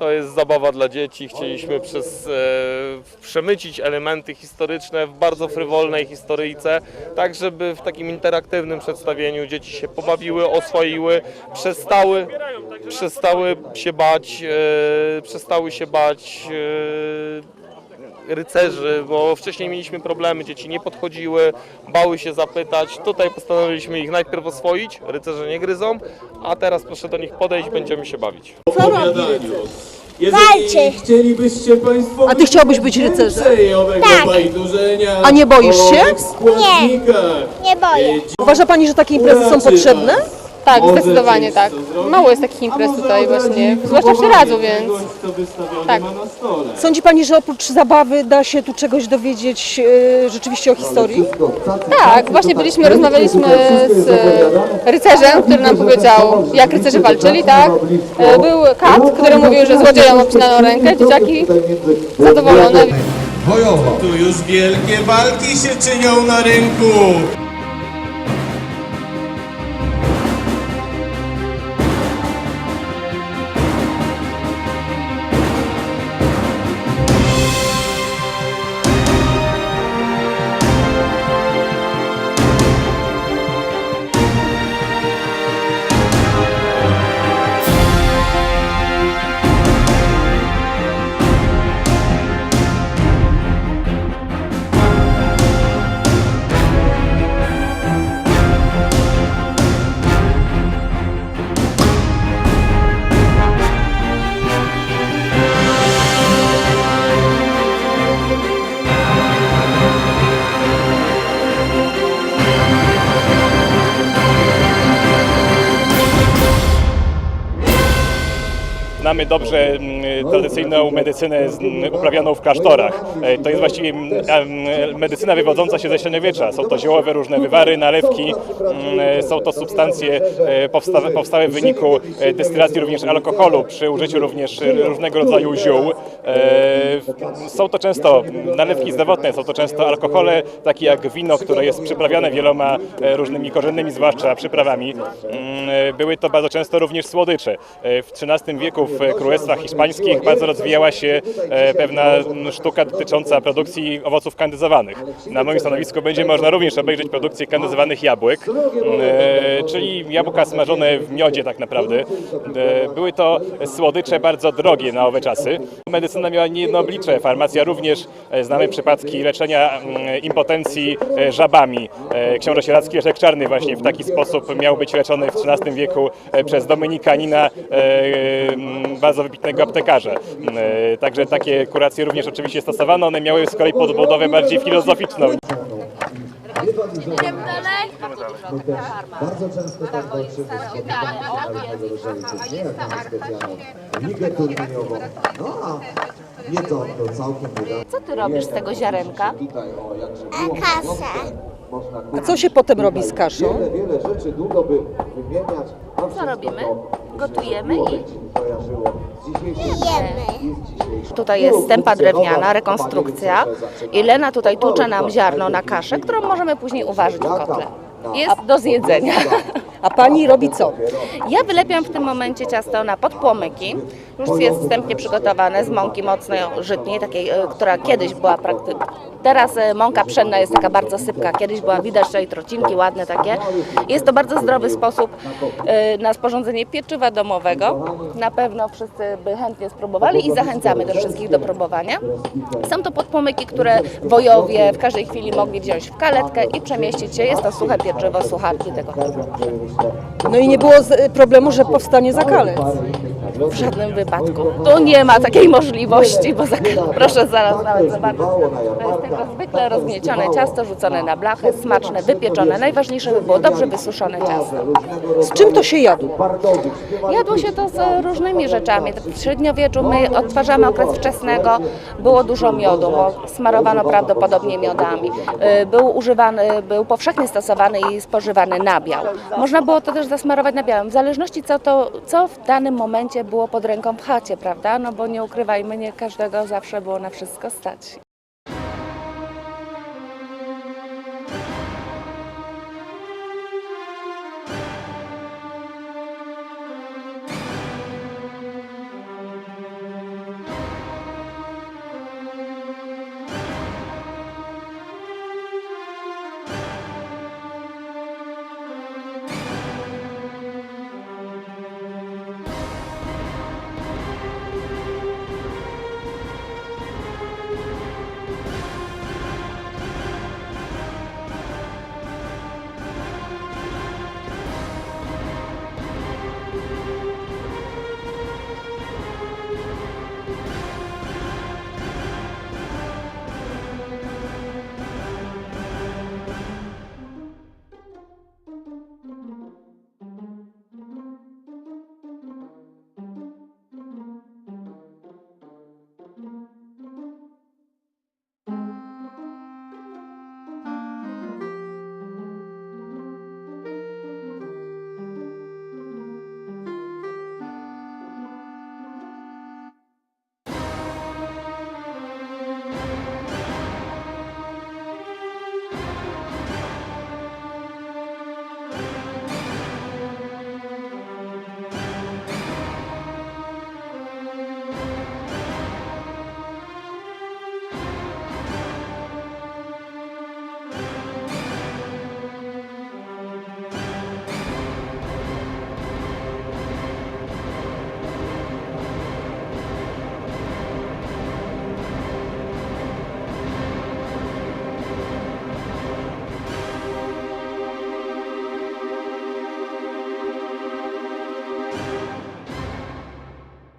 To jest zabawa dla dzieci. Chcieliśmy przez, e, przemycić elementy historyczne w bardzo frywolnej historyjce, tak żeby w takim interaktywnym przedstawieniu dzieci się pobawiły, oswoiły, przestały, przestały się bać, e, przestały się bać e, rycerzy, bo wcześniej mieliśmy problemy, dzieci nie podchodziły, bały się zapytać. Tutaj postanowiliśmy ich najpierw oswoić, rycerze nie gryzą, a teraz proszę do nich podejść, będziemy się bawić. Walczy. Jeżeli chcielibyście Państwo A ty chciałbyś być rycerzem? więcej owego Tak. bajdurzenia A nie boisz o się? owych składnikach, Nie boję. Uważa Pani, że takie imprezy są uraczy potrzebne? nas. Tak, Możecie zdecydowanie tak. to zrobić, Mało jest takich a imprez może tutaj właśnie, zwłaszcza w próbowanie Sieradzu, więc czegoś, co wystawione tak. ma na stole. Sądzi Pani, że oprócz zabawy da się tu czegoś dowiedzieć e, rzeczywiście o historii? tak, właśnie byliśmy, rozmawialiśmy z e, rycerzem, który nam powiedział, jak rycerze walczyli, tak. E, Był kat, który mówił, że złodziejom obcinano rękę, dzieciaki zadowolone. bojowo. Tu już wielkie walki się czynią na rynku. Znamy dobrze mm, tradycyjną medycynę mm, uprawianą w klasztorach. E, To jest właściwie mm, medycyna wywodząca się ze średniowiecza. Są to ziołowe różne wywary, nalewki, e, są to substancje e, powstałe, w wyniku destylacji również alkoholu, przy użyciu również różnego rodzaju ziół. Są to często nalewki zdrowotne, są to często alkohole, takie jak wino, które jest przyprawiane wieloma różnymi korzennymi, zwłaszcza przyprawami. Były to bardzo często również słodycze. W XIII wieku w królestwach hiszpańskich bardzo rozwijała się e, pewna sztuka dotycząca produkcji owoców kandyzowanych. Na moim stanowisku będzie można również obejrzeć produkcję kandyzowanych jabłek, e, czyli jabłka smażone w miodzie tak naprawdę. E, Były to słodycze bardzo drogie na owe czasy. Medycyna miała niejedno oblicze, farmacja również. Znamy przypadki leczenia mm, impotencji żabami. Książę Sieradzki Leszek Czarny właśnie w taki sposób miał być leczony w XIII wieku przez Dominikanina, bardzo wybitnego aptekarza. E, Także takie kuracje również oczywiście stosowano. One miały z kolei podbudowę bardziej filozoficzną. Bardzo często tak walczymy z spotykamy różnego rodzaju mamy specjalną ligę turniejową. No a jedzonko całkiem wydane. Co ty robisz z tego ziarenka? Było kasę. Można A co się potem robi z kaszą? wiele, wiele rzeczy długo by wymieniać. a wszystko robimy? to Gotujemy i- Jemy. Tutaj jest stępa drewniana, rekonstrukcja. I Lena tutaj tłucze nam ziarno na kaszę, którą możemy później uważyć w kotle. Jest do zjedzenia. A Pani robi co? Ja wylepiam w tym momencie ciasto na podpłomyki. Już jest wstępnie przygotowane z mąki mocno żytniej, takiej, e, która kiedyś była praktyczna. Teraz e, mąka pszenna jest taka bardzo sypka, kiedyś była widać tutaj trocinki ładne takie. Jest to bardzo zdrowy sposób e, na sporządzenie pieczywa domowego. Na pewno wszyscy by chętnie spróbowali i zachęcamy też wszystkich do próbowania. Są to podpłomyki, które wojowie w każdej chwili mogli wziąć w kaletkę i przemieścić się. Jest to suche pieczywo, sucharki tego typu. No i nie było z- problemu, że powstanie zakalec. W żadnym wypadku. Tu nie ma takiej możliwości, bo za... proszę zaraz nawet zobaczyć. To jest tylko zwykle rozgniecione ciasto, rzucone na blachę, smaczne, wypieczone. Najważniejsze by było dobrze wysuszone ciasto. Z czym to się jadło? Jadło się to z różnymi rzeczami. W średniowieczu my odtwarzamy okres wczesnego, było dużo miodu, bo smarowano prawdopodobnie miodami. Y, Był używany, był powszechnie stosowany i spożywany nabiał. Można było to też zasmarować nabiałem, w zależności co, to, co w danym momencie było pod ręką w chacie, prawda? No bo nie ukrywajmy, nie każdego zawsze było na wszystko stać.